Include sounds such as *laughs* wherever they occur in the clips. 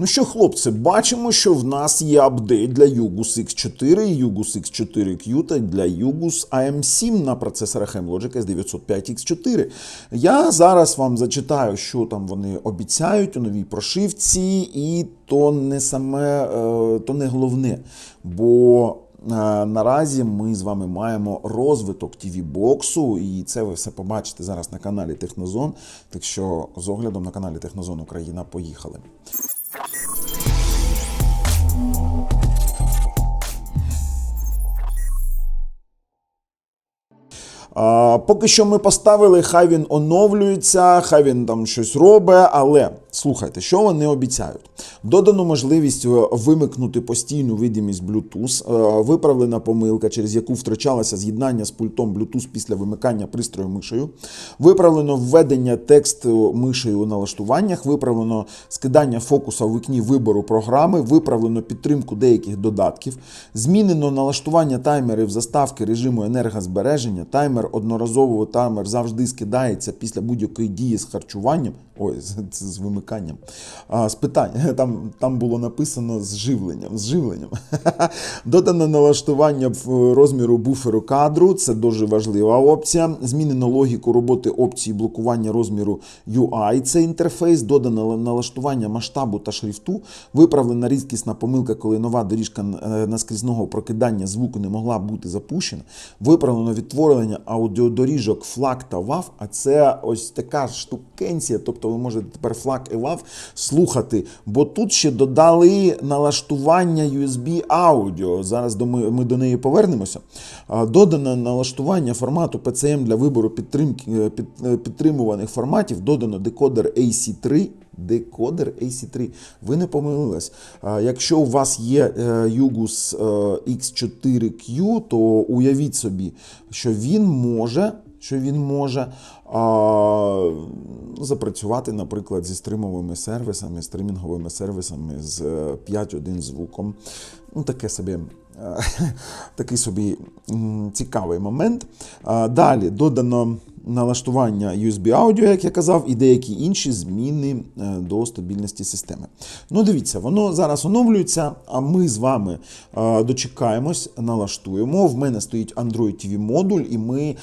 Ну що, хлопці, бачимо, що в нас є апдейт для Yugus X4, Yugus X4Q та для Yugus AM7 на процесорах M-Logic S905X4. Я зараз вам зачитаю, що там вони обіцяють у новій прошивці, і то не саме, е, то не головне. Бо е, наразі ми з вами маємо розвиток tv боксу і це ви все побачите зараз на каналі Технозон. Так що з оглядом на каналі Технозон Україна поїхали. Поки що ми поставили, хай він оновлюється, хай він там щось робить, але слухайте, що вони обіцяють? Додану можливість е, вимикнути постійну видимість Bluetooth, е, виправлена помилка, через яку втрачалося з'єднання з пультом Bluetooth після вимикання пристрою мишею, виправлено введення тексту мишею у налаштуваннях, виправлено скидання фокуса в вікні вибору програми, виправлено підтримку деяких додатків, змінено налаштування таймерів заставки режиму енергозбереження, таймер одноразового таймер завжди скидається після будь-якої дії з харчуванням. Ой, з, з, з вимиканням. А, з питань. *laughs* Там, там було написано з живленням. З. *laughs* Додано налаштування в розміру буферу кадру. Це дуже важлива опція. Змінено логіку роботи опції блокування розміру UI. Це інтерфейс. Додано налаштування масштабу та шрифту. Виправлена рідкісна помилка, коли нова доріжка е, наскрізного прокидання звуку не могла бути запущена. Виправлено відтворення аудіодоріжок FLAC та WAV, а це ось така штукенція. Тобто ви можете тепер FLAC і WAV слухати, бо тут ще додали налаштування USB аудіо. Зараз ми, ми до неї повернемося. Додано налаштування формату PCM для вибору підтримки е, під, е, підтримуваних форматів. Додано декодер AC3. Декодер AC3. Ви не помилились. Якщо у вас є е, Yugus е, X4Q, то уявіть собі, що він може. Що він може а, запрацювати, наприклад, зі стримовими сервісами, стримінговими сервісами з 5.1 звуком. Ну, таке собі, е, *laughs* такий собі цікавий момент. Далі додано налаштування USB аудіо, як я казав, і деякі інші зміни е, до стабільності системи. Ну, дивіться, воно зараз оновлюється, а ми з вами е, дочекаємось, налаштуємо. В мене стоїть Android TV модуль, і ми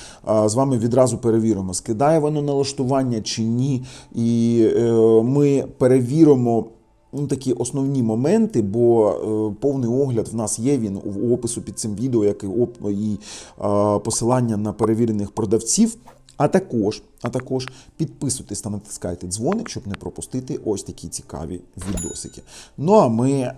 з вами відразу перевіримо, скидає воно налаштування чи ні. І е, ми перевіримо. Ну, такі основні моменти, бо е, повний огляд в нас є. Він у опису під цим відео, як і, оп, і е, посилання на перевірених продавців. А також, а також підписуйтесь та натискайте дзвоник, щоб не пропустити ось такі цікаві відосики. Ну а ми е,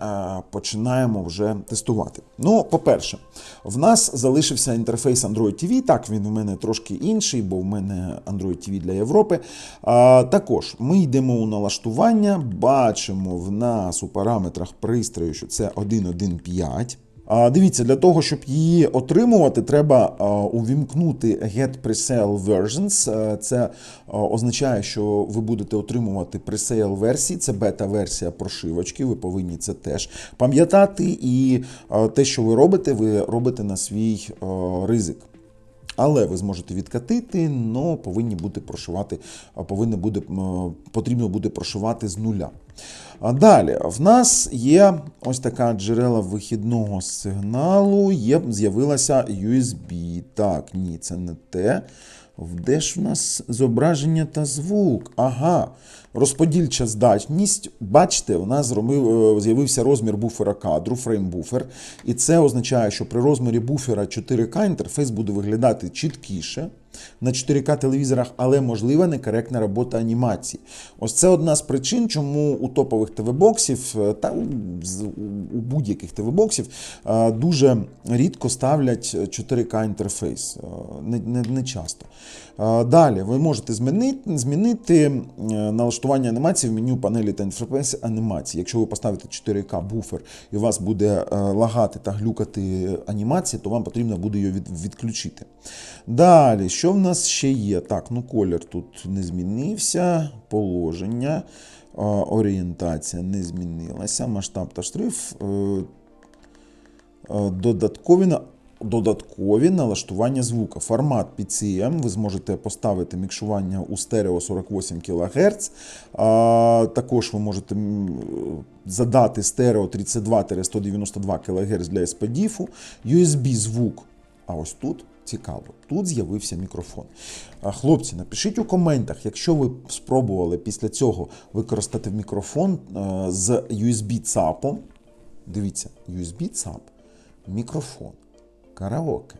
починаємо вже тестувати. Ну, по-перше, в нас залишився інтерфейс Android TV. Так, він у мене трошки інший, бо в мене Android TV для Європи. А, також ми йдемо у налаштування, бачимо в нас у параметрах пристрою, що це 1.1.5. А, Дивіться, для того, щоб її отримувати, треба увімкнути Get Presale Versions. Е, Це а, означає, що ви будете отримувати пресейл версії, це бета-версія прошивочки. Ви повинні це теж пам'ятати. І а, те, що ви робите, ви робите на свій ризик. Але ви зможете відкатити, але повинні бути прошивати, повинні буде, потрібно буде прошивати з нуля. Далі, в нас є ось така джерела вихідного сигналу, є, з'явилася USB. Так, ні, це не те. Де ж в нас зображення та звук? Ага. Розподільча здатність. Бачите, у нас е, з'явився розмір буфера кадру, фрейм-буфер. І це означає, що при розмірі буфера 4К інтерфейс буде виглядати чіткіше на 4К телевізорах, але можлива некоректна робота анімації. Ось це одна з причин, чому у топових ТВ-боксів е, та у, будь-яких ТВ-боксів е, дуже рідко ставлять 4К інтерфейс. Е, Не, не, не часто. Далі ви можете змінити, змінити налаштування анімації в меню панелі та інтерфейс анімації. Якщо ви поставите 4К буфер і у вас буде лагати та глюкати анімація, то вам потрібно буде її від, відключити. Далі, що в нас ще є? Так, ну колір тут не змінився, положення, орієнтація не змінилася, масштаб та шрифт. е, е, Додаткові. додаткові налаштування звука. Формат PCM, ви зможете поставити мікшування у стерео 48 кГц. Також ви можете задати стерео 32-192 кГц для SPDIF, USB звук. А ось тут цікаво, тут з'явився мікрофон. Хлопці, напишіть у коментах, якщо ви спробували після цього використати мікрофон з USB ЦАПом. Дивіться, USB ЦАП, мікрофон, караоке.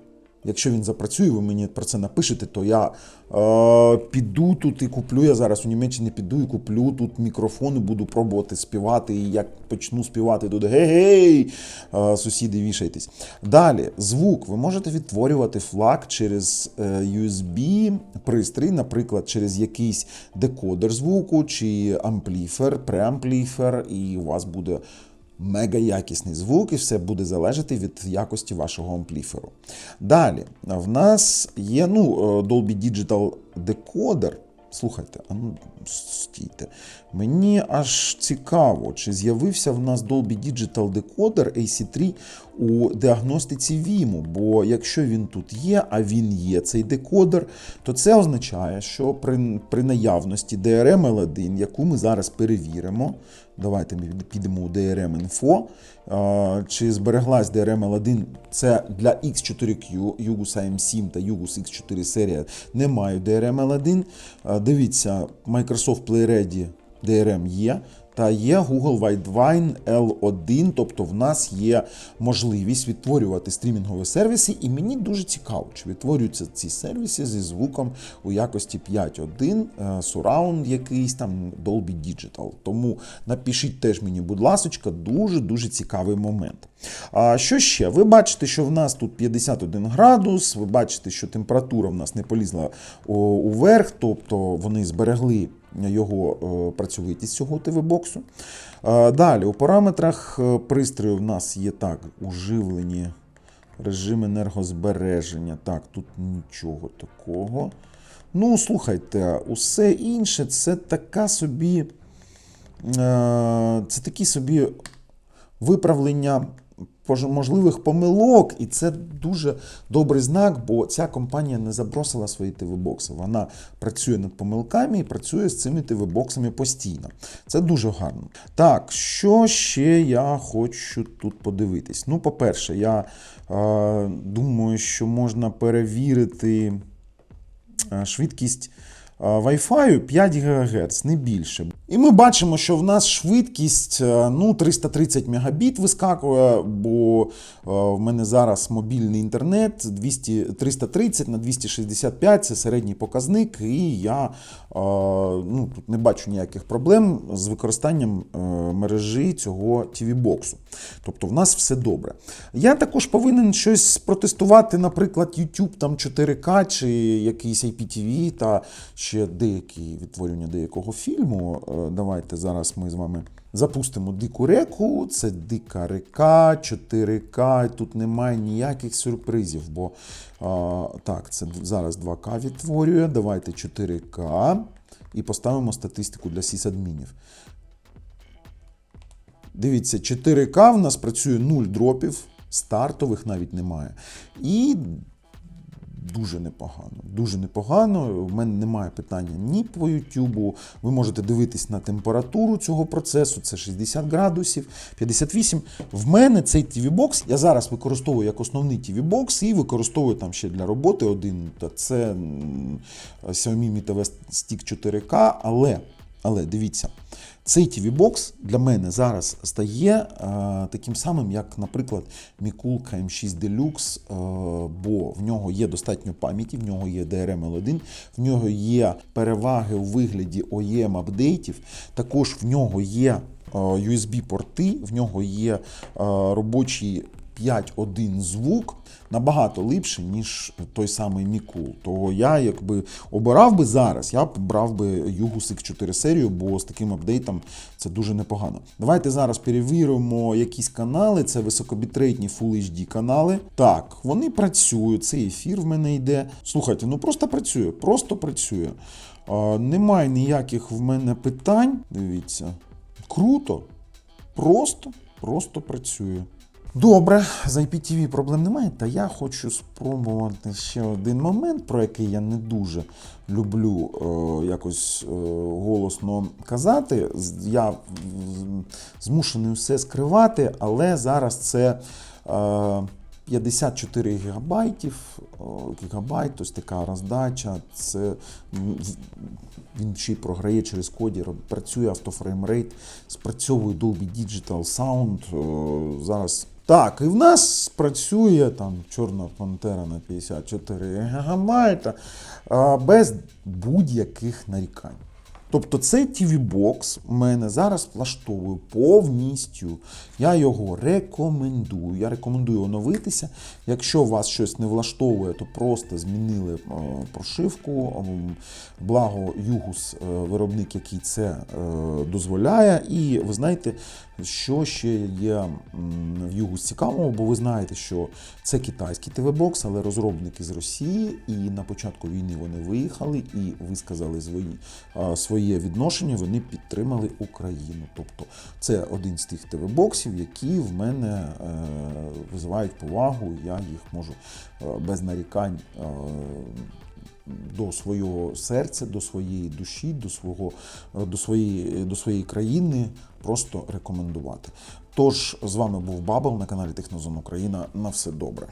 Якщо він запрацює, ви мені про це напишете, то я е, піду тут і куплю. Я зараз у Німеччині піду і куплю тут мікрофон і буду пробувати співати. І як почну співати, тут гей-гей, е, сусіди вішайтесь. Далі, звук. Ви можете відтворювати флаг через е, USB пристрій, наприклад, через якийсь декодер звуку чи ампліфер, преампліфер, і у вас буде мега якісний звук, і все буде залежати від якості вашого ампліферу. Далі, в нас є ну, е, Dolby Digital Decoder. Слухайте, а ну стійте. Мені аж цікаво, чи з'явився в нас Dolby Digital Decoder AC3 у діагностиці Віму. Бо якщо він тут є, а він є цей декодер, то це означає, що при, при наявності DRM L1, яку ми зараз перевіримо, давайте ми підемо у DRM Info, чи збереглась DRM L1, це для X4Q, Yugus AM7 та Yugus X4 серія не мають DRM L1. Дивіться, Microsoft Play Ready DRM є. Та є Google Widevine L1, тобто в нас є можливість відтворювати стрімінгові сервіси, і мені дуже цікаво, чи відтворюються ці сервіси зі звуком у якості 5.1, е, Surround якийсь там Dolby Digital. Тому напишіть теж мені, будь ласочка, дуже-дуже цікавий момент. А що ще? Ви бачите, що в нас тут 51 градус, ви бачите, що температура в нас не полізла уверх, тобто вони зберегли його е, працьовитість цього ТВ-боксу. Е, Далі, у параметрах е, пристрою в нас є так, уживлені режим енергозбереження. Так, тут нічого такого. Ну, слухайте, усе інше це така собі. е, Це такі собі виправлення можливих помилок, і це дуже добрий знак, бо ця компанія не забросила свої ТВ-бокси. Вона працює над помилками і працює з цими ТВ-боксами постійно. Це дуже гарно. Так, що ще я хочу тут подивитись? Ну, по-перше, я е, думаю, що можна перевірити е, швидкість Wi-Fi 5 ГГц, не більше. І ми бачимо, що в нас швидкість е, ну, 330 Мбіт вискакує, бо е, в мене зараз мобільний інтернет 200, 330 на 265 це середній показник, і я е, ну, тут не бачу ніяких проблем з використанням е, мережі цього TV-боксу. Тобто в нас все добре. Я також повинен щось протестувати, наприклад, YouTube там 4К чи якийсь IPTV та ще деякі відтворення деякого фільму. Е, Давайте зараз ми з вами запустимо дику реку. Це дика река, 4К. Тут немає ніяких сюрпризів, бо так, це зараз 2К відтворює. Давайте 4К і поставимо статистику для сісадмінів. Дивіться, 4К в нас працює 0 дропів, стартових навіть немає. І дуже непогано. Дуже непогано. У мене немає питання ні по Ютубу. Ви можете дивитись на температуру цього процесу. Це 60 градусів, 58. В мене цей TV-бокс я зараз використовую як основний TV-бокс і використовую там ще для роботи один. Це Xiaomi Mi TV Stick 4K, але. Але дивіться, цей TV-бокс для мене зараз стає е, таким самим, як, наприклад, Mikul KM6 Deluxe, е, бо в нього є достатньо пам'яті, в нього є DRM L1, в нього є переваги у вигляді OEM апдейтів, також в нього є е, USB-порти, в нього є е, робочий 5.1 звук набагато ліпше, ніж той самий Мікул. То я якби обирав би зараз, я б брав би Югус X4 серію, бо з таким апдейтом це дуже непогано. Давайте зараз перевіримо якісь канали. Це високобітрейтні Full HD канали. Так, вони працюють. Цей ефір в мене йде. Слухайте, ну просто працює, просто працює. А, немає ніяких в мене питань. Дивіться. Круто. Просто, просто працює. Добре, з IPTV проблем немає. Та я хочу спробувати ще один момент, про який я не дуже люблю е, якось е, голосно казати. Я змушений все скривати, але зараз це. Е, 54 гігабайтів, о, гігабайт, ось така роздача. Це він ще й програє через коді, працює автофреймрейт, спрацьовує Dolby Digital Sound. о, Зараз так, і в нас працює там Чорна Пантера на 54 гігабайта без будь-яких нарікань. Тобто цей TV-бокс мене зараз влаштовує повністю. Я його рекомендую. Я рекомендую оновитися. Якщо вас щось не влаштовує, то просто змінили е, прошивку. Благо Югус, е, виробник, який це е, дозволяє. І ви знаєте, що ще є в Югус цікавого, бо ви знаєте, що це китайський ТВ-бокс, але розробники з Росії, і на початку війни вони виїхали і висказали свої, е, своє відношення, вони підтримали Україну. Тобто це один з тих ТВ-боксів, які в мене е, визивають повагу, я їх можу е, без нарікань. е, до свого серця, до своєї душі, до свого е, до своєї, до своєї країни просто рекомендувати. Тож з вами був Бабл на каналі Технозон Україна. На все добре.